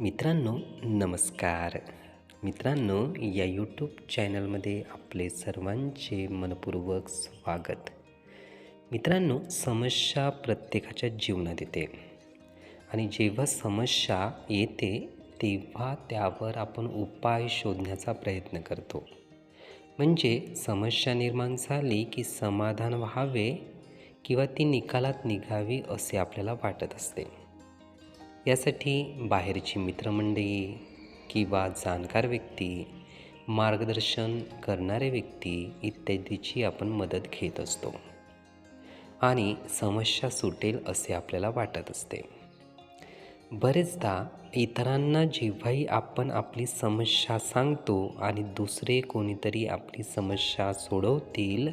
मित्रांनो नमस्कार. मित्रांनो या यूट्यूब चॅनलमध्ये आपले सर्वांचे मनपूर्वक स्वागत. मित्रांनो समस्या प्रत्येकाच्या जीवनात येते. आणि जेव्हा समस्या येते तेव्हा त्यावर आपण उपाय शोधण्याचा प्रयत्न करतो. म्हणजे समस्या निर्माण झाली की समाधान व्हावे किंवा ती निकालात निघावी असे आपल्याला वाटत असते. यासाठी बाहेरची मित्रमंडळी किंवा जाणकार व्यक्ती मार्गदर्शन करणारे व्यक्ती इत्यादीची आपण मदत घेत असतो. आणि समस्या सुटेल असे आपल्याला वाटत असते. बरेचदा इतरांना जेव्हाही आपण आपली समस्या सांगतो आणि दुसरे कोणीतरी आपली समस्या सोडवतील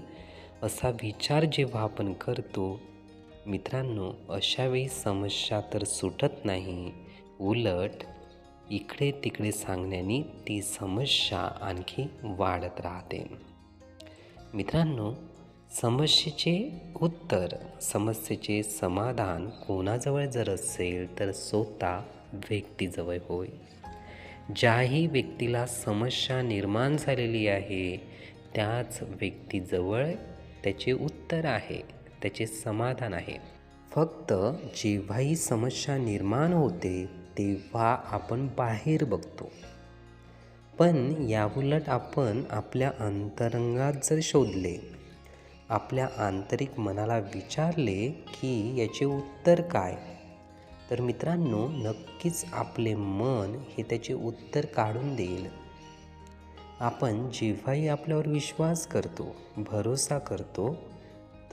असा विचार जेव्हा आपण करतो मित्रांनो अशावेळी समस्या तर सुटत नाही. उलट इकडे तिकडे सांगण्याने ती समस्या आणखी वाढत राहते. मित्रांनो समस्येचे उत्तर समस्येचे समाधान कोणाजवळ जर असेल तर स्वतः व्यक्तीजवळ होय. ज्याही व्यक्तीला समस्या निर्माण झालेली आहे त्याच व्यक्तीजवळ त्याचे उत्तर आहे. त्याचे समाधान आहे. फक्त जेव्हाही समस्या निर्माण होते तेव्हा आपण बाहेर बघतो. पण याउलट आपण आपल्या अंतरंगात जर शोधले आपल्या आंतरिक मनाला विचारले की याचे उत्तर काय? तर मित्रांनो नक्कीच आपले मन हे त्याचे उत्तर काढून देईल. आपण जेव्हाही आपल्यावर विश्वास करतो भरोसा करतो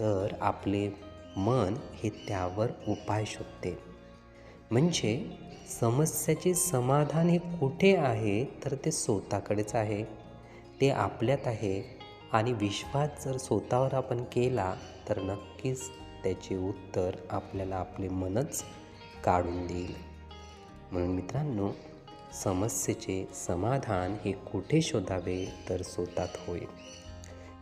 तर आपले मन हे त्यावर उपाय शोधते. म्हणजे समस्याचे समाधान हे कुठे आहे तर ते स्वतःकडेच आहे. ते आपल्यात आहे आणि विश्वास जर स्वतःवर आपण केला तर नक्कीच त्याचे उत्तर आपल्याला आपले मनच काढून देईल. म्हणून मित्रांनो समस्येचे समाधान हे कुठे शोधावे तर स्वतःत होय.